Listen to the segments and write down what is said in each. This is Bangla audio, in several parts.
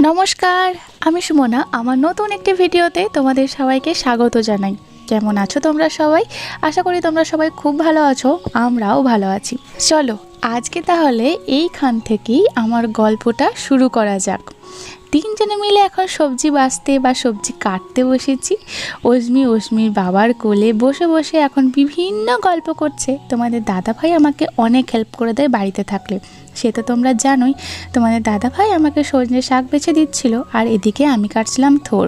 নমস্কার, আমি সুমনা। আমার নতুন একটি ভিডিওতে তোমাদের সবাইকে স্বাগত জানাই। কেমন আছো তোমরা সবাই? আশা করি তোমরা সবাই খুব ভালো আছো, আমরাও ভালো আছি। চলো, আজকে তাহলে এইখান থেকেই আমার গল্পটা শুরু করা যাক। তিনজনে মিলে এখন সবজি বাছতে বা সবজি কাটতে বসেছি। অজমি অজমির বাবার কোলে বসে বসে এখন বিভিন্ন গল্প করছে। তোমাদের দাদা ভাই আমাকে অনেক হেল্প করে দেয় বাড়িতে থাকলে। সে তো তোমরা জানোই, তোমাদের দাদা ভাই আমাকে সজনে শাক বেছে দিচ্ছিল আর এদিকে আমি কাটছিলাম থোর।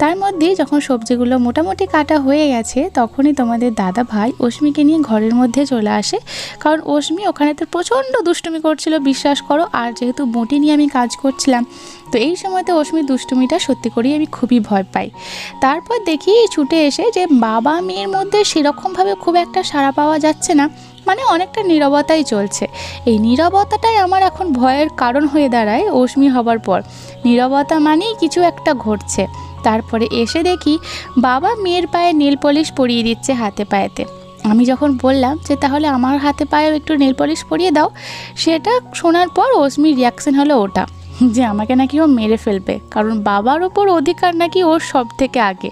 তার মধ্যে যখন সবজিগুলো মোটামুটি কাটা হয়ে গেছে, তখনই তোমাদের দাদা ভাই অশ্মিকে নিয়ে ঘরের মধ্যে চলে আসে। কারণ অশ্মি ওখানে তো প্রচণ্ড দুষ্টুমি করছিল, বিশ্বাস করো, আর যেহেতু বটি নিয়ে আমি কাজ করছিলাম, তো এই সময়তে অশ্মির দুষ্টুমিটা সত্যি করেই আমি খুবই ভয় পাই। তারপর দেখি ছুটে এসে যে বাবা মেয়ের মধ্যে সেরকমভাবে খুব একটা সাড়া পাওয়া যাচ্ছে না মানে অনেকটা নীরবতাই চলছে। এই নীরবতাটাই আমার এখন ভয়ের কারণ হয়ে দাঁড়ায় অশ্মি হবার পর। নীরবতা মানেই কিছু একটা ঘটছে। তারপরে এসে দেখি বাবা মেয়ের পায়ে নেল পলিশ পরিয়ে দিচ্ছে হাতে পায়েতে। আমি যখন বললাম যে তাহলে আমার হাতে পায়েও একটু নেল পলিশ পরিয়ে দাও, সেটা শোনার পর অশ্মির রিয়াকশন হলো ওটা। যে আমাকে নাকি ও মেরে ফেলবে, কারণ বাবার ওপর অধিকার নাকি ওর সব থেকে আগে।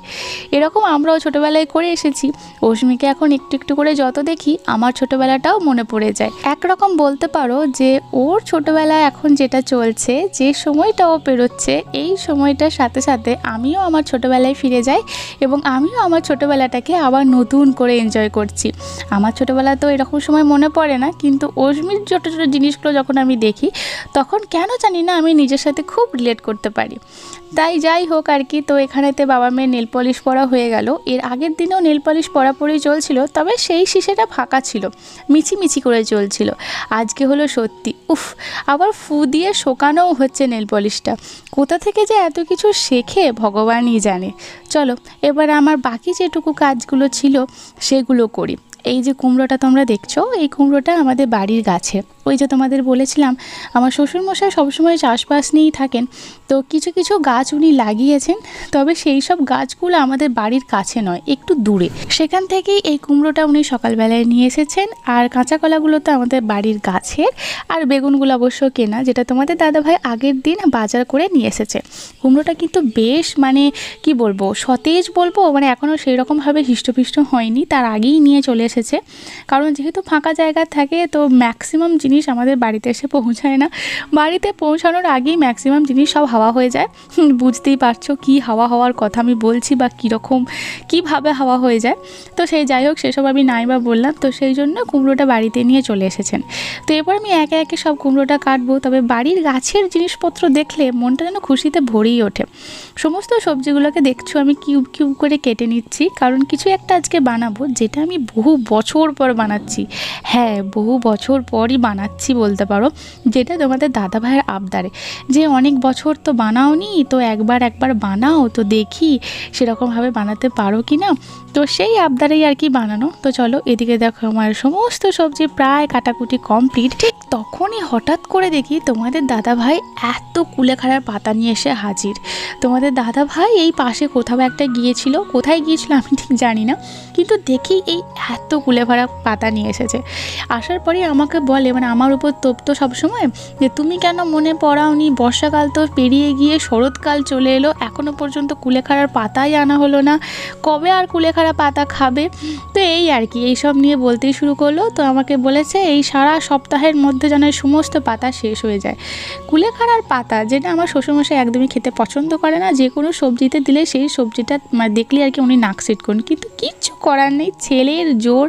এরকম আমরাও ছোটোবেলায় করে এসেছি। অশ্মিকে এখন একটু একটু করে যত দেখি, আমার ছোটোবেলাটাও মনে পড়ে যায়। একরকম বলতে পারো যে ওর ছোটোবেলায় এখন যেটা চলছে, যে সময়টা ও পেরোচ্ছে, এই সময়টার সাথে সাথে আমিও আমার ছোটোবেলায় ফিরে যাই এবং আমিও আমার ছোটোবেলাটাকে আবার নতুন করে এনজয় করছি। আমার ছোটোবেলা তো এরকম সময় মনে পড়ে না, কিন্তু অশ্মির ছোটো ছোটো জিনিসগুলো যখন আমি দেখি, তখন কেন জানি না আমি নিজের সাথে খুব রিলেট করতে পারি। তাই যাই হোক আর কি, তো এখানেতে বাবা মেয়ের নেল পলিশ পরা হয়ে গেল। এর আগের দিনেও নেল পলিশ পরাপরই চলছিল, তবে সেই শিশেটা ফাঁকা ছিল মিছি মিছি করে চলছিল। আজকে হলো সত্যি, উফ, আবার ফু দিয়ে শোকানোও হচ্ছে নেল পলিশটা কোথা থেকে যে এত কিছু শেখে ভগবানই জানে। চলো, এবার আমার বাকি যেটুকু কাজগুলো ছিল, সেগুলো করি। এই যে কুমড়োটা তোমরা দেখছ, এই কুমড়োটা আমাদের বাড়ির গাছে। ওই যে তোমাদের বলেছিলাম, আমার শ্বশুরমশাই সবসময় চাষবাস নিয়েই থাকেন। তো কিছু কিছু গাছ উনি লাগিয়েছেন, তবে সেই সব গাছগুলো আমাদের বাড়ির কাছে নয়, একটু দূরে। সেখান থেকেই এই কুমড়োটা উনি সকালবেলায় নিয়ে এসেছেন, আর কাঁচা কলাগুলো তো আমাদের বাড়ির গাছের, আর বেগুনগুলো অবশ্য কেনা, যেটা তোমাদের দাদাভাই আগের দিন বাজার করে নিয়ে এসেছে। কুমড়োটা কিন্তু বেশ মানে কি বলব, সতেজ বলব মানে এখনও সেই রকমভাবে হৃষ্টপুষ্ট হয়নি, তার আগেই নিয়ে চলে এসেছে। কারণ যেহেতু ফাঁকা জায়গা থাকে, তো ম্যাক্সিমাম জিনিস আমাদের বাড়িতে এসে পৌঁছায় না। বাড়িতে পৌঁছানোর আগেই ম্যাক্সিমাম জিনিস সব হাওয়া হয়ে যায়। বুঝতেই পারছ কি হাওয়া হওয়ার কথা আমি বলছি বা কীরকম, কীভাবে হাওয়া হয়ে যায়। তো সেই যাই হোক, সেসব আমি নাই বা বললাম। তো সেই জন্য কুমড়োটা বাড়িতে নিয়ে চলে এসেছেন। তো এবার আমি একে একে সব কুমড়োটা কাটবো। তবে বাড়ির গাছের জিনিসপত্র দেখলে মনটা যেন খুশিতে ভরেই ওঠে। সমস্ত সবজিগুলোকে দেখছ, আমি কিউব কিউব করে কেটে নিচ্ছি। কারণ কিছু একটা আজকে বানাবো, যেটা আমি বহু বছর পর বানাচ্ছি। হ্যাঁ বহু বছর পরই বানাচ্ছি। বলতে পারো, যেটা তোমাদের দাদা ভাইয়ের আবদারে। যে অনেক বছর তো বানাওনি, তো একবার একবার বানাও, তো দেখি সেরকমভাবে বানাতে পারো কি না তো সেই আবদারেই আর কি বানানো। তো চলো এদিকে দেখো আমার সমস্ত সবজি প্রায় কাটাকুটি কমপ্লিট। ঠিক তখনই হঠাৎ করে দেখি তোমাদের দাদা ভাই এত কুলেখাড়ার পাতা নিয়ে এসে হাজির। তোমাদের দাদা ভাই এই পাশে কোথাও একটা গিয়েছিল। কোথায় গিয়েছিল আমি ঠিক জানি না, কিন্তু দেখি এই এত কুলেখাড়া পাতা নিয়ে এসেছে। আসার পরে আমাকে বলে মানে আমার উপর তোপ তো সবসময়? যে তুমি কেন মনে পড়াওনি? বর্ষাকাল তো পেরিয়ে গিয়ে শরৎকাল চলে এলো। এখনও পর্যন্ত কুলেখাড়ার পাতাই আনা হলো না। কবে আর কুলেখাড়া পাতা খাবে? তো এই আর কি এইসব নিয়ে বলতেই শুরু করল। তো আমাকে বলেছে, এই সারা সপ্তাহের মধ্যে যেন সমস্ত পাতা শেষ হয়ে যায়। কুলেখাড়ার পাতা, যেটা আমার শ্বশুরমশাই একদমই খেতে পছন্দ করে না, যে কোনো সবজিতে দিলে সেই সবজিটা মানে দেখলে আর কি উনি নাক সেট করেন কিন্তু কিচ্ছু করার নেই, ছেলের জোর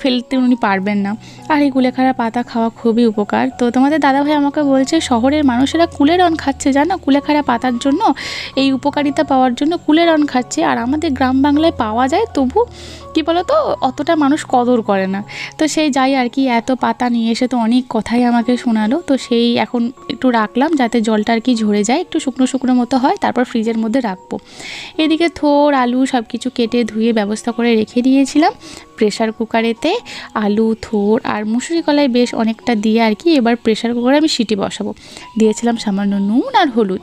ফেলতে উনি পারবেন না। আর এই কুলেখাড়া পাতা খাওয়া খুবই উপকার। তো তোমাদের দাদাভাই আমাকে বলছে, শহরের মানুষেরা কুলেরন খাচ্ছে, জানো? কুলেখাড়া পাতার জন্য, এই উপকারিতা পাওয়ার জন্য কুলেরন খাচ্ছে। আর আমাদের গ্রাম বাংলায় পাওয়া যায়, তবু কি বলতো, অতটা মানুষ কদর করে না। তো সেই যাই আর কি, এত পাতা নিয়ে এসে তো অনেক কথাই আমাকে শোনালো। তো সেই এখন একটু রাখলাম, যাতে জলটা আর কি ঝরে যায়, একটু শুকনো শুকনো মতো হয়, তারপর ফ্রিজের মধ্যে রাখব। এদিকে থোর, আলু সব কিছু কেটে ধুয়ে ব্যবস্থা করে রেখে দিয়েছিলাম। প্রেশার কুকারেতে আলু, থোর আর মুসুরি কলাই বেশ অনেকটা দিয়ে আর কি এবার প্রেশার কুকারে আমি সিটি বসাবো। দিয়েছিলাম সামান্য নুন আর হলুদ।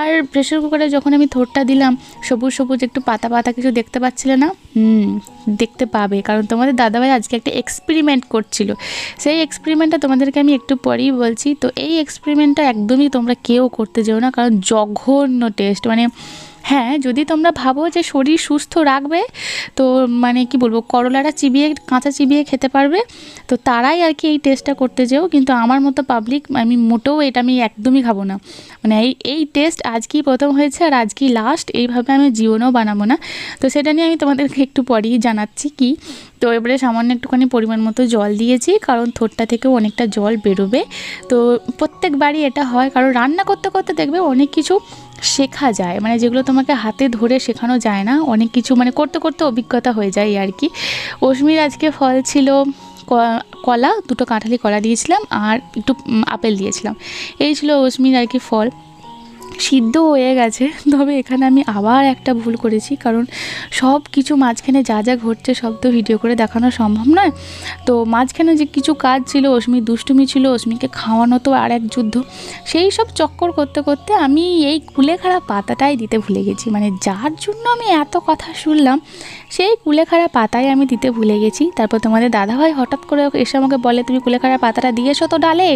আর প্রেশার কুকারে যখন আমি থোরটা দিলাম, সবুজ সবুজ একটু পাতা পাতা কিছু দেখতে পাচ্ছিলে না? হুম, দেখতে পাবে, কারণ তোমাদের দাদাভাই আজকে একটা এক্সপেরিমেন্ট করছিল। সেই এক্সপেরিমেন্টটা তোমাদেরকে আমি একটু পরেই বলছি। তো এই এক্সপেরিমেন্টটা একদমই তোমরা কেউ করতে যেও না, কারণ জঘন্য টেস্ট মানে হ্যাঁ যদি তোমরা ভাবো যে শরীর সুস্থ রাখবে, তো মানে কি বলব করলাটা চিবিয়ে, কাঁচা চিবিয়ে খেতে পারবে। তো তারাই আর কি এই টেস্টটা করতে যেও। কিন্তু আমার মতো পাবলিক আমি মোটেও এটা আমি একদমই খাব না। মানে এই এই টেস্ট আজকেই প্রথম হয়েছে আর আজকেই লাস্ট এইভাবে আমি জীবনেও বানাবো না। তো সেটা নিয়ে আমি তোমাদেরকে একটু পরেই জানাচ্ছি কি। তো এবারে সামান্য একটুখানি পরিমাণ মতো জল দিয়েছি, কারণ থোরটা থেকেও অনেকটা জল বেরোবে। তো প্রত্যেকবারই এটা হয়, কারণ রান্না করতে করতে দেখবে অনেক কিছু শেখা যায়। মানে যেগুলো তোমাকে হাতে ধরে শেখানো যায় না, অনেক কিছু মানে করতে করতে অভিজ্ঞতা হয়ে যায় আর কি। অশ্মির আজকে ফল ছিল কলা, দুটো কাঁঠালি কলা দিয়েছিলাম আর একটু আপেল দিয়েছিলাম। এই ছিল অশ্মির আর কি ফল। সিদ্ধ হয়ে গেছে। তবে এখানে আমি আবার একটা ভুল করেছি, কারণ সব কিছু মাঝখানে যা যা ঘটছে সব তো ভিডিও করে দেখানো সম্ভব নয়। তো মাঝখানে যে কিছু কাজ ছিল অশ্মির দুষ্টুমি ছিল, অশ্মিকে খাওয়ানো তো আর এক যুদ্ধ। সেই সব চক্কর করতে করতে আমি এই কুলেখাড়া পাতাটাই দিতে ভুলে গেছি। মানে যার জন্য আমি এত কথা শুনলাম, সেই কুলেখাড়া পাতাই আমি দিতে ভুলে গেছি। তারপর তোমাদের দাদাভাই হঠাৎ করে এসে আমাকে বলে, তুমি কুলেখাড়া পাতাটা দিয়েছ তো ডালে?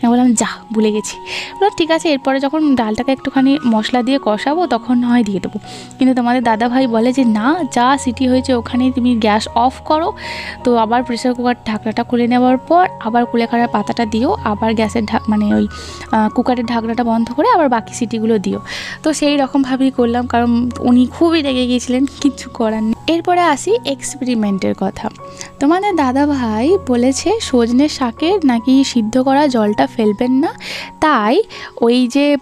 আমি বললাম, যা, ভুলে গেছি। বললাম ঠিক আছে, এরপরে যখন ডালটাকে একটুখানি মশলা দিয়ে কষাবো, তখন নয় দিয়ে দেবো। কিন্তু তোমাদের দাদা ভাই বলে যে, না, যা সিটি হয়েছে ওখানে তুমি গ্যাস অফ করো। তো আবার প্রেশার কুকার ঢাকনাটা খুলে নেওয়ার পর আবার কুলেখাড়ার পাতাটা দিও, আবার গ্যাসের ঢাক মানে ওই কুকারের ঢাকনাটা বন্ধ করে আবার বাকি সিটিগুলো দিও। তো সেই রকমভাবেই করলাম, কারণ উনি খুবই রেগে গিয়েছিলেন কিচ্ছু করার নেই। এরপরে আসি এক্সপেরিমেন্টের কথা। তোমাদের দাদা ভাই বলেছে, সজনে শাকের নাকি সিদ্ধ করা জলটা ফেলবেন না, তাই ওই যে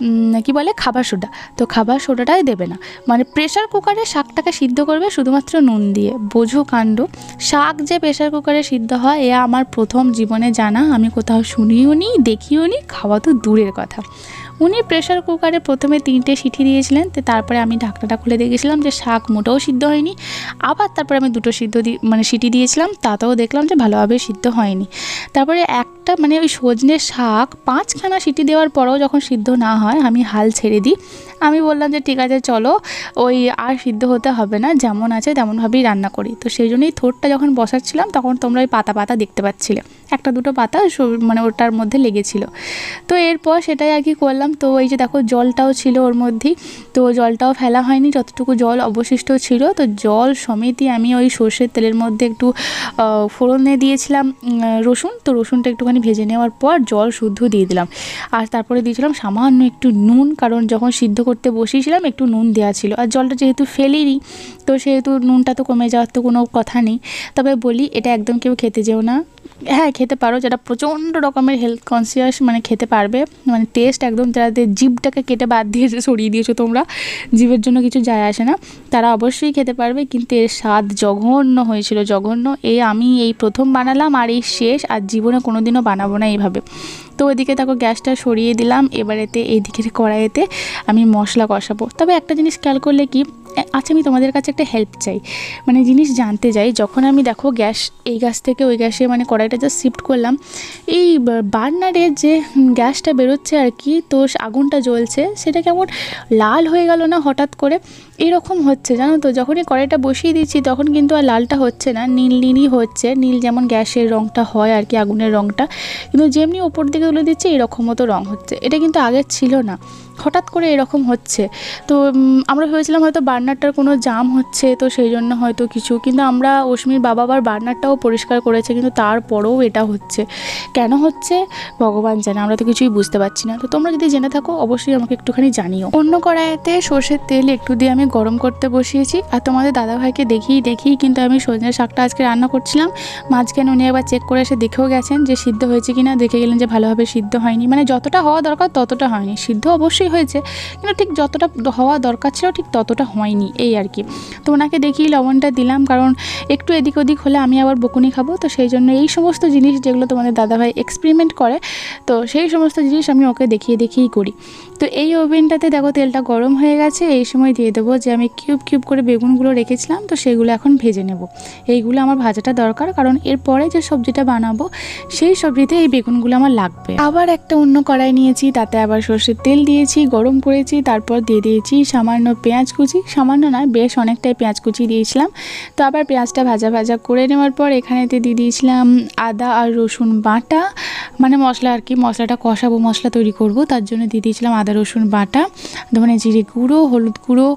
কি বলে, খাবার সোডা। তো খাবার সোডাটাই দেবে না। মানে প্রেশার কুকারে শাকটাকে সিদ্ধ করবে শুধুমাত্র নুন দিয়ে। বোঝো কাণ্ড। শাক যে প্রেশার কুকারে সিদ্ধ হয়, এ আমার প্রথম জীবনে জানা। আমি কোথাও শুনিও নি দেখিও নি খাওয়া তো দূরের কথা। উনি প্রেশার কুকারে প্রথমে তিনটে সিটি দিয়েছিলেন, তো তারপরে আমি ঢাকনাটা খুলে দেখেছিলাম যে শাক মোটেও সিদ্ধ হয়নি। আবার তারপরে আমি দুটো সিদ্ধ মানে সিটি দিয়েছিলাম, তাতেও দেখলাম যে ভালোভাবে সিদ্ধ হয়নি। তারপরে একটা মানে ওই সজনে শাক পাঁচখানা সিটি দেওয়ার পরেও যখন সিদ্ধ না হয়, আমি হাল ছেড়ে দিই। আমি বললাম যে ঠিক আছে, চলো, ওই আর সিদ্ধ হতে হবে না, যেমন আছে তেমনভাবেই রান্না করি। তো সেই জন্যই থোরটা যখন বসাচ্ছিলাম, তখন তোমরা ওই পাতা পাতা দেখতে পাচ্ছিলে। একটা দুটো পাতা মানে ওটার মধ্যে লেগেছিল। তো এরপর সেটাই আর কি করলাম। তো এই যে দেখো, জলটাও ছিল ওর মধ্যেই। তো জলটাও ফেলা হয়নি, যতটুকু জল অবশিষ্ট ছিল। তো জল সমেতই আমি ওই সর্ষের তেলের মধ্যে একটু ফোড়নে দিয়েছিলাম রসুন। তো রসুনটা একটুখানি ভেজে নেওয়ার পর জল শুদ্ধ দিয়ে দিলাম। আর তারপরে দিয়েছিলাম সামান্য একটু নুন, কারণ যখন সিদ্ধ করতে বসিয়েছিলাম একটু নুন দেওয়া ছিল। আর জলটা যেহেতু ফেলিনি, তো সেহেতু নুনটা তো কমে যাওয়ার তো কোনো কথা নেই। তবে বলি, এটা একদম কেউ খেতে যেও না। হ্যাঁ খেতে পারো, যারা প্রচণ্ড রকমের হেলথ কনসিয়াস মানে খেতে পারবে মানে টেস্ট একদম যাদের জিভটাকে কেটে বাদ দিয়ে সরিয়ে দিয়েছ তোমরা জিভের জন্য কিছু যায় আসে না, তারা অবশ্যই খেতে পারবে, কিন্তু এর স্বাদ জঘন্য হয়েছিল, জঘন্য। এ আমি এই প্রথম বানালাম আর এই শেষ, আর জীবনে কোনোদিনও বানাবো না এইভাবে। তো ওইদিকে দেখো গ্যাসটা সরিয়ে দিলাম এবারেতে এই দিকের কড়াইতে আমি মশলা কষাবো। তবে একটা জিনিস খেয়াল করলে কি আচ্ছা আমি তোমাদের কাছে একটা হেল্প চাই। মানে জিনিস জানতে চাই, যখন আমি দেখো গ্যাস, এই গ্যাস থেকে ওই গ্যাসে মানে কড়াইটা জাস্ট শিফট করলাম, এই বার্নারের যে গ্যাসটা বেরোচ্ছে আর কি, তো আগুনটা জ্বলছে, সেটা কেমন লাল হয়ে গেল না হঠাৎ করে? এরকম হচ্ছে, জানো তো? যখনই কড়াইটা বসিয়ে দিচ্ছি, তখন কিন্তু আর লালটা হচ্ছে না, নীল নীলই হচ্ছে, নীল যেমন গ্যাসের রঙটা হয় আর কি, আগুনের রঙটা কিন্তু যেমনি ওপর দিকে তুলে দিচ্ছে এরকম মতো রঙ হচ্ছে। এটা কিন্তু আগে ছিল না। হঠাৎ করে এরকম হচ্ছে। তো আমরা ভেবেছিলাম হয়তো বার্নারটার কোনো জাম হচ্ছে, তো সেই জন্য হয়তো কিছু। কিন্তু আমরা অশ্মির বাবা আবার বার্নারটাও পরিষ্কার করেছে, কিন্তু তারপরেও এটা হচ্ছে। কেন হচ্ছে? ভগবান জানে, আমরা তো কিছুই বুঝতে পারছি না। তো তোমরা যদি জেনে থাকো, অবশ্যই আমাকে একটুখানি জানিও। অন্য কড়াইতে সর্ষের তেল একটু দিয়ে আমি গরম করতে বসিয়েছি। আর তোমাদের দাদাভাইকে দেখিয়ে দেখিয়ে কিন্তু আমি সজনের শাকটা আজকে রান্না করছিলাম। মাঝখানে উনি একবার চেক করে এসে দেখেও গেছেন যে সিদ্ধ হয়েছে কিনা। দেখে গেলেন যে ভালোভাবে সিদ্ধ হয়নি। মানে যতটা হওয়া দরকার ততটা হয়নি। সিদ্ধ অবশ্যই হয়েছে। কিন্তু ঠিক যতটা হওয়া দরকার ছিল, ঠিক ততটা হয়নি, এই আর কি। তো ওনাকে দেখিয়ে লবণটা দিলাম, কারণ একটু এদিক ওদিক হলে আমি আবার বকুনি খাব। তো সেই জন্য এই সমস্ত জিনিস যেগুলো তোমাদের দাদাভাই এক্সপেরিমেন্ট করে, তো সেই সমস্ত জিনিস আমি ওকে দেখিয়ে দেখিয়েই করি। তো এই ওভেনটাতে দেখো তেলটা গরম হয়ে গেছে, এই সময় দিয়ে দেবো যে আমি কিউব কিউব করে বেগুনগুলো রেখেছিলাম, তো সেগুলো এখন ভেজে নেব। এইগুলো আমার ভাজাটা দরকার, কারণ এরপরে যে সবজিটা বানাবো, সেই সবজিতে এই বেগুনগুলো আমার লাগবে। আবার একটা অন্য কড়াই নিয়েছি, তাতে আবার সর্ষের তেল দিয়েছি, গরম করেছি, তারপর দিয়ে দিয়েছি সামান্য পেঁয়াজ কুচি। সামান্য না, বেশ অনেকটাই পেঁয়াজ কুচি দিয়েছিলাম। তো আবার পেঁয়াজটা ভাজা ভাজা করে নেওয়ার পর এখানেতে দিয়ে দিয়েছিলাম আদা আর রসুন বাটা। মানে মশলা আর কি, মশলাটা কষাবো, মশলা তৈরি করব, তার জন্য দিয়ে দিয়েছিলাম আদা রসুন বাটা মানে জিরে গুঁড়ো, হলুদ গুঁড়ো,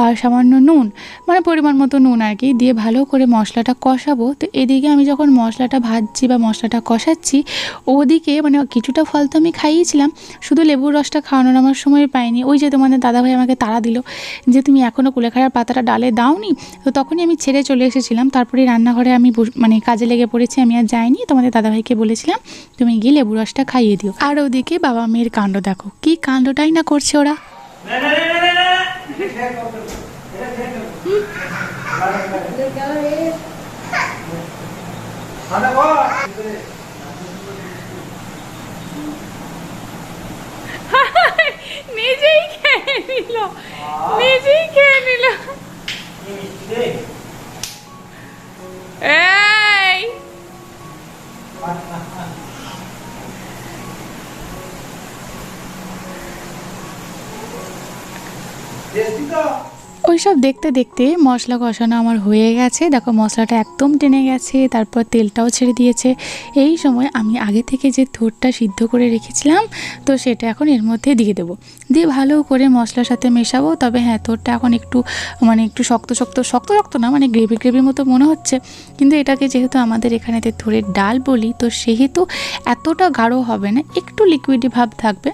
আর সামান্য নুন মানে পরিমাণ মতো নুন আর কি, দিয়ে ভালো করে মশলাটা কষাবো। তো এদিকে আমি যখন মশলাটা ভাজছি বা মশলাটা কষাচ্ছি, ওদিকে মানে কিছুটা ফল তো আমি খাইয়েছিলাম, শুধু লেবুর রসটা খাওয়ানোর আমার সময় পাইনি। ওই যে তোমাদের দাদাভাই আমাকে তাড়া দিল যে, তুমি এখনও কুলেখাড়ার পাতাটা ডালে দাওনি? তো তখনই আমি ছেড়ে চলে এসেছিলাম। তারপরে রান্নাঘরে আমি মানে কাজে লেগে পড়েছি, আমি আর যাইনি। তোমাদের দাদাভাইকে বলেছিলাম, তুমি গিয়ে লেবু রসটা খাইয়ে দিও। আর ওদিকে বাবা মেয়ের কাণ্ড, দেখো, কি কাণ্ডটাই না করছে ওরা? নিজেই খেয়ে নিল। নিজেই খেয়ে নিল। এই! Desde que ওইসব দেখতে দেখতে মশলা কষানো আমার হয়ে গেছে। দেখো, মশলাটা একদম টেনে গেছে, তারপর তেলটাও ছেড়ে দিয়েছে। এই সময় আমি আগে থেকে যে থোরটা সিদ্ধ করে রেখেছিলাম, তো সেটা এখন এর মধ্যে দিয়ে দেবো। দিয়ে ভালো করে মশলার সাথে মেশাবো, তবে হ্যাঁ থোরটা এখন একটু মানে একটু শক্ত শক্ত শক্ত শক্ত না মানে গ্রেভি, গ্রেভির মতো মনে হচ্ছে। কিন্তু এটাকে যেহেতু আমাদের এখানেতে থোরের ডাল বলি, তো সেহেতু এতটা গাঢ় হবে না, একটু লিকুইডি ভাব থাকবে।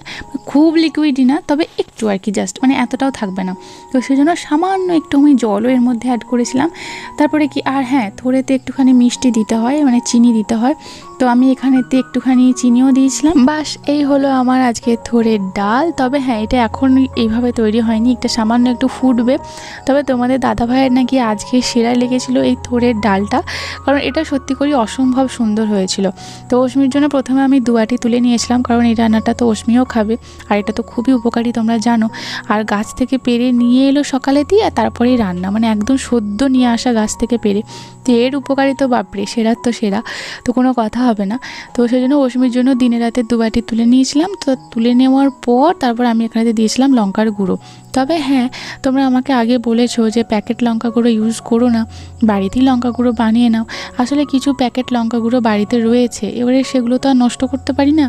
খুব লিকুইডি না, তবে একটু আর কি জাস্ট মানে এতটাও থাকবে না। তো সেই জন্য সামান্য একটু আমি জলও এর মধ্যে অ্যাড করেছিলাম। তারপরে কি, আর হ্যাঁ থোড়েতে একটুখানি মিষ্টি দিতে হয় মানে চিনি দিতে হয়। তো আমি এখানেতে একটুখানি চিনিও দিয়েছিলাম। বাস, এই হলো আমার আজকে থোড়ের ডাল। তবে হ্যাঁ এটা এখন এইভাবে তৈরি হয়নি। একটা সামান্য একটু ফুটবে। তবে তোমাদের দাদা ভাইয়ের নাকি আজকে সেরা লেগেছিল এই থোরের ডালটা। কারণ এটা সত্যি করে অসম্ভব সুন্দর হয়েছিল। তো অশ্মির জন্য প্রথমে আমি দুয়াটি তুলে নিয়েছিলাম। কারণ এই রান্নাটা তো অশ্মিও খাবে। আর এটা তো খুবই উপকারী, তোমরা জানো। আর গাছ থেকে পেরে নিয়ে এলো সকালে দিয়ে, আর তারপরেই রান্না। মানে একদম সদ্য নিয়ে আসা গাছ থেকে পেরে। তো এর উপকারী তো বাপরে, সেরার তো সেরা। তো কোনো কথা হবে না। তো সেই জন্য অশ্মির জন্য দিনে রাতে দুবাটি তুলে নিয়েছিলাম। তো তুলে নেওয়ার পর তারপর আমি এখানে দিয়েছিলাম লঙ্কার গুঁড়ো। তবে হ্যাঁ তোমরা আমাকে আগে বলেছ যে প্যাকেট লঙ্কা গুঁড়ো ইউজ করো না। বাড়িতেই লঙ্কা গুঁড়ো বানিয়ে নাও। আসলে কিছু প্যাকেট লঙ্কা গুঁড়ো বাড়িতে রয়েছে। এবারে সেগুলো তো আর নষ্ট করতে পারি না।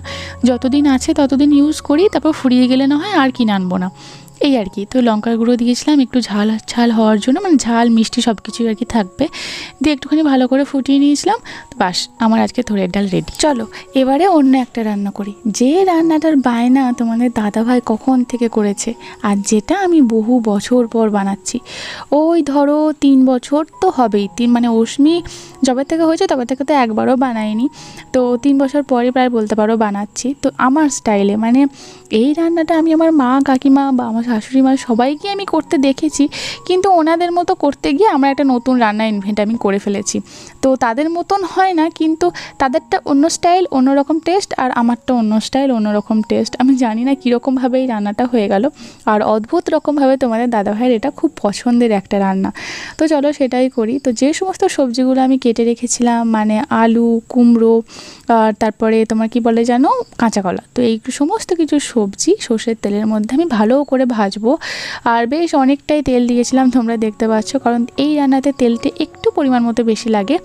যতদিন আছে ততদিন ইউজ করি, তারপর ফুরিয়ে গেলে না হয় আর কিনে আনব না। এই আর কি। তো লঙ্কার গুঁড়ো দিয়েছিলাম, একটু ঝাল ঝাল হওয়ার জন্য মানে ঝাল, মিষ্টি সব কিছুই আর কি থাকবে। দিয়ে একটুখানি ভালো করে ফুটিয়ে নিয়েছিলাম। বাস, আমার আজকে থোড়ের ডাল রেডি চলো, এবারে অন্য একটা রান্না করি। যে রান্নাটার বায়না তোমাদের দাদাভাই কখন থেকে করেছে, আর যেটা আমি বহু বছর পর বানাচ্ছি, ওই ধরো তিন বছর তো হবেই। তিন মানে অশ্মি যবে থেকে হয়েছে, তবে থেকে তো একবারও বানাইনি তো তিন বছর পরে প্রায় বলতে পারো বানাচ্ছি। তো আমার স্টাইলে মানে এই রান্নাটা আমি আমার মা, কাকিমা বা আমার শাশুড়ি মা সবাইকে আমি করতে দেখেছি, কিন্তু ওনাদের মতো করতে গিয়ে আমরা একটা নতুন রান্না ইনভেন্ট আমি করে ফেলেছি। তো তাদের মতন হয় না, কিন্তু তাদেরটা অন্য স্টাইল অন্যরকম টেস্ট আর আমারটা অন্য স্টাইল অন্যরকম টেস্ট আমি জানি না কীরকমভাবে এই রান্নাটা হয়ে গেল। আর অদ্ভুত রকমভাবে তোমাদের দাদাভাইয়ের এটা খুব পছন্দের একটা রান্না। তো চলো সেটাই করি। তো যে সমস্ত সবজিগুলো আমি কেটে রেখেছিলাম মানে আলু, কুমড়ো, আর তারপরে তোমার কি বলে জানো? কাঁচা কলা। তো এই সমস্ত কিছু সবজি সর্ষের তেলের মধ্যে আমি ভালো করে ভাজবো। আর বেশ অনেকটাই তেল দিয়েছিলাম, তোমরা দেখতে পাচ্ছ। কারণ এই রান্নাতে তেলটা একটু পরিমাণ মতো বেশি লাগে।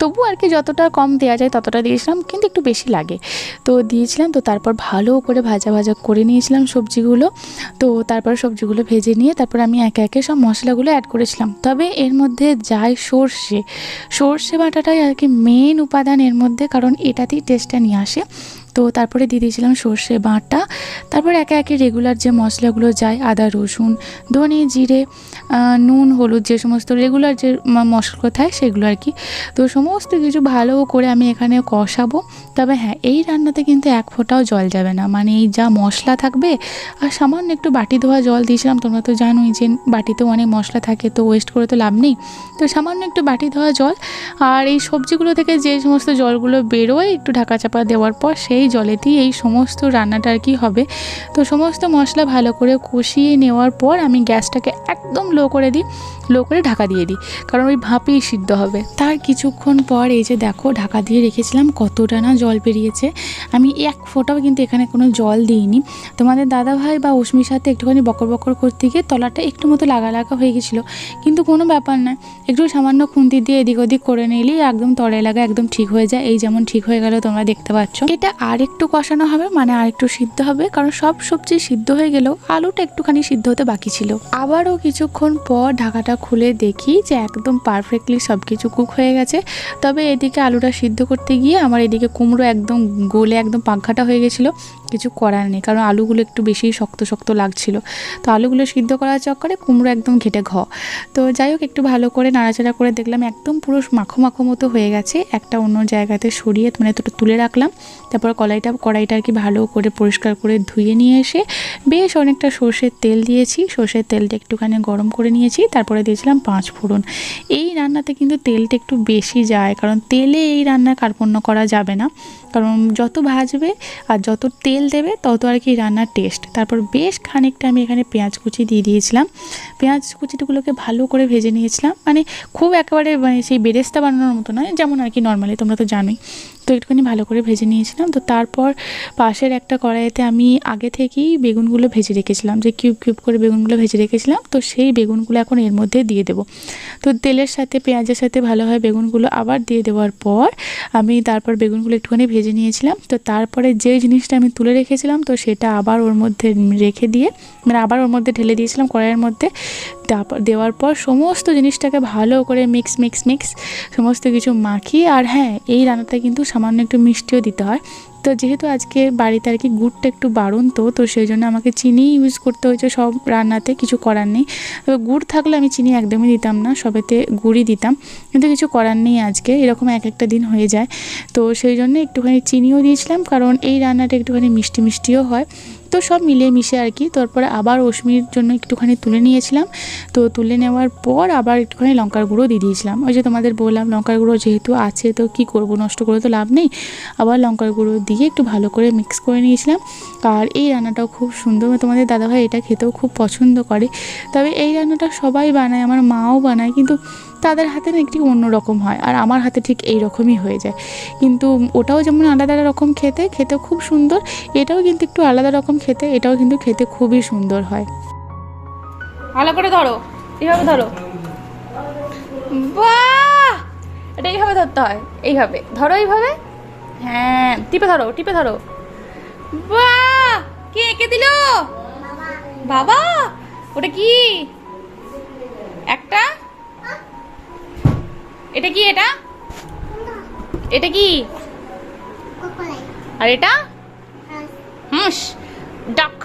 তবু আর কি যতটা কম দেওয়া যায় ততটা দিয়েছিলাম, কিন্তু একটু বেশি লাগে। তো দিয়েছিলাম, তো তারপর ভালো করে ভাজা ভাজা করে নিয়েছিলাম সবজিগুলো। তো তারপর সবজিগুলো ভেজে নিয়ে তারপর আমি একে একে সব মশলাগুলো অ্যাড করেছিলাম। তবে এর মধ্যে যায় সর্ষে। সর্ষে বাটাটাই আর কি মেন উপাদান এর মধ্যে, কারণ এটাতেই টেস্টটা নিয়ে আসে। তো তারপরে দিয়ে দিয়েছিলাম সর্ষে বাটা। তারপর একে একে রেগুলার যে মশলাগুলো যায়, আদা, রসুন, ধনে, জিরে নুন, হলুদ, যে সমস্ত রেগুলার যে ম- মশলাগুলো থাকে সেগুলো আর কি। তো সমস্ত কিছু ভালো করে আমি এখানে কষাবো। তবে হ্যাঁ এই রান্নাতে কিন্তু এক ফোঁটাও জল যাবে না। মানে এই যা মশলা থাকবে, আর সামান্য একটু বাটি ধোয়া জল দিয়েছিলাম, তোমরা তো জানোই যে বাটিতেও অনেক মশলা থাকে, তো ওয়েস্ট করে তো লাভ নেই। তো সামান্য একটু বাটি ধোয়া জল, আর এই সবজিগুলো থেকে যে সমস্ত জলগুলো বেরোয়, একটু ঢাকা চাপা দেওয়ার পর সেই এই জলেতেই এই সমস্ত রান্নাটা আর কি হবে। তো সমস্ত মশলা ভালো করে কষিয়ে নেওয়ার পর আমি গ্যাসটাকে একদম লো করে দিই, লো করে ঢাকা দিয়ে দিই, কারণ ওই ভাপেই সিদ্ধ হবে। তার কিছুক্ষণ পর এই যে দেখো ঢাকা দিয়ে রেখেছিলাম কতটা না জল বেরিয়েছে। আমি এক ফোঁটাও কিন্তু এখানে কোনো জল দিইনি। তোমাদের দাদা ভাই বা উষ্মির সাথে একটুখানি বকর বকর করতে গিয়ে তলাটা একটু মতো লাগা লাগা হয়ে গেছিল। কিন্তু কোনো ব্যাপার না, একটু সামান্য খুন্তি দিয়ে এদিক ওদিক করে নিলেই একদম তলায় লাগা একদম ঠিক হয়ে যায়। এই যেমন ঠিক হয়ে গেল তোমরা দেখতে পাচ্ছ। এটা আর একটু কষানো হবে মানে আরেকটু সিদ্ধ হবে, কারণ সব সবজি সিদ্ধ হয়ে গেলেও আলুটা একটুখানি সিদ্ধ হতে বাকি ছিল। আবারও কিছুক্ষণ পর ঢাকাটা খুলে দেখি যে একদম পারফেক্টলি সব কিছু কুক হয়ে গেছে। তবে এদিকে আলুটা সিদ্ধ করতে গিয়ে আমার এদিকে কুমড়ো একদম গোলে একদম পাখাটা হয়ে গেছিল। কিছু করার নেই, কারণ আলুগুলো একটু বেশি শক্ত শক্ত লাগছিল। তো আলুগুলো সিদ্ধ করার চক্করে কুমড়ো একদম ঘেটে ঘ। তো যাই হোক, একটু ভালো করে নাড়াচাড়া করে দেখলাম একদম পুরো মাখো মাখো মতো হয়ে গেছে। একটা অন্য জায়গাতে সরিয়ে মানে তুলে রাখলাম, তারপর কড়াইটা কড়াইটা আর কি ভালো করে পরিষ্কার করে ধুয়ে নিয়ে এসে বেশ অনেকটা সর্ষের তেল দিয়েছি। সর্ষের তেলটা একটুখানি গরম করে নিয়েছি, তারপরে দিয়েছিলাম পাঁচ ফোড়ন। এই রান্নাতে কিন্তু তেলটা একটু বেশি যায়, কারণ তেলে এই রান্না কার্পণ্য করা যাবে না। কারণ যত ভাজবে আর যত তেল দেবে, তত আর কি রান্নার টেস্ট তারপর বেশ খানিকটা আমি এখানে পেঁয়াজ কুচি দিয়ে দিয়েছিলাম। পেঁয়াজ কুচিগুলোকে ভালো করে ভেজে নিয়েছিলাম। মানে খুব একেবারে মানে সেই বেরেস্তা বানানোর মতো নয়, যেমন আর কি নর্মালি তোমরা তো জানোই। তো একটুখানি ভালো করে ভেজে নিয়েছিলাম। তো তারপর পাশের একটা কড়াইতে আমি আগে থেকেই বেগুনগুলো ভেজে রেখেছিলাম। যে কিউব কিউব করে বেগুনগুলো ভেজে রেখেছিলাম। তো সেই বেগুনগুলো এখন এর মধ্যে দিয়ে দেবো। তো তেলের সাথে, পেঁয়াজের সাথে ভালোভাবে বেগুনগুলো আবার দিয়ে দেওয়ার পর আমি তারপর বেগুনগুলো একটুখানি ভেজে নিয়েছিলাম। তো তারপরে যে জিনিসটা আমি তুলে রেখেছিলাম, তো সেটা আবার ওর মধ্যে রেখে দিয়ে মানে আবার ওর মধ্যে ঢেলে দিয়েছিলাম কড়াইয়ের মধ্যে। তারপর দেওয়ার পর সমস্ত জিনিসটাকে ভালো করে মিক্স মিক্স মিক্স সমস্ত কিছু মাখি আর হ্যাঁ এই রান্নাটা কিন্তু সামান্য একটু মিষ্টিও দিতে হয়। তো যেহেতু আজকে বাড়িতে আর কি গুড়টা একটু বারণ তো তো সেই জন্য আমাকে চিনি ইউজ করতে হয়েছে, সব রান্নাতে কিছু করার নেই। তবে গুড় থাকলে আমি চিনি একদমই দিতাম না, সবেতে গুড়ই দিতাম। কিন্তু কিছু করার নেই আজকে, এরকম এক একটা দিন হয়ে যায়। তো সেই জন্য একটুখানি চিনিও দিয়েছিলাম, কারণ এই রান্নাটা একটুখানি মিষ্টি মিষ্টিও হয়। তো সব মিলিয়ে মিশে আর কি, তারপরে আবার অশ্মির জন্য একটুখানি তুলে নিয়েছিলাম। তো তুলে নেওয়ার পর আবার একটুখানি লঙ্কার গুঁড়ো দিয়ে দিয়েছিলাম। ওই যে তোমাদের বললাম, লঙ্কার গুঁড়ো যেহেতু আছে তো কি করব, নষ্ট করে তো লাভ নেই। আবার লঙ্কার গুঁড়ো দিয়ে একটু ভালো করে মিক্স করে নিয়েছিলাম। আর এই রান্নাটাও খুব সুন্দর। তোমাদের দাদাভাই এটা খেতেও খুব পছন্দ করে। তবে এই রান্নাটা সবাই বানায়, আমার মাও বানায়, কিন্তু তাদের হাতে না একটি অন্যরকম হয়, আর আমার হাতে ঠিক এই রকমই হয়ে যায়। কিন্তু ওটাও যেমন আলাদা রকম খেতে, খেতেও খুব সুন্দর, এটাও কিন্তু একটু আলাদা রকম খেতে, এটাও কিন্তু খেতে খুবই সুন্দর হয়। ভালো করে ধরো, এইভাবে ধরো। বাহ! এটা এইভাবে ধরতে হয়, এইভাবে। ধরো এইভাবে। হ্যাঁ টিপে ধরো টিপে ধরো। বাহ! কে এঁকে দিল? বাবা! ওটা কি? একটা? এটা কি এটা? এটা কি? আর এটা? হুস ডাক।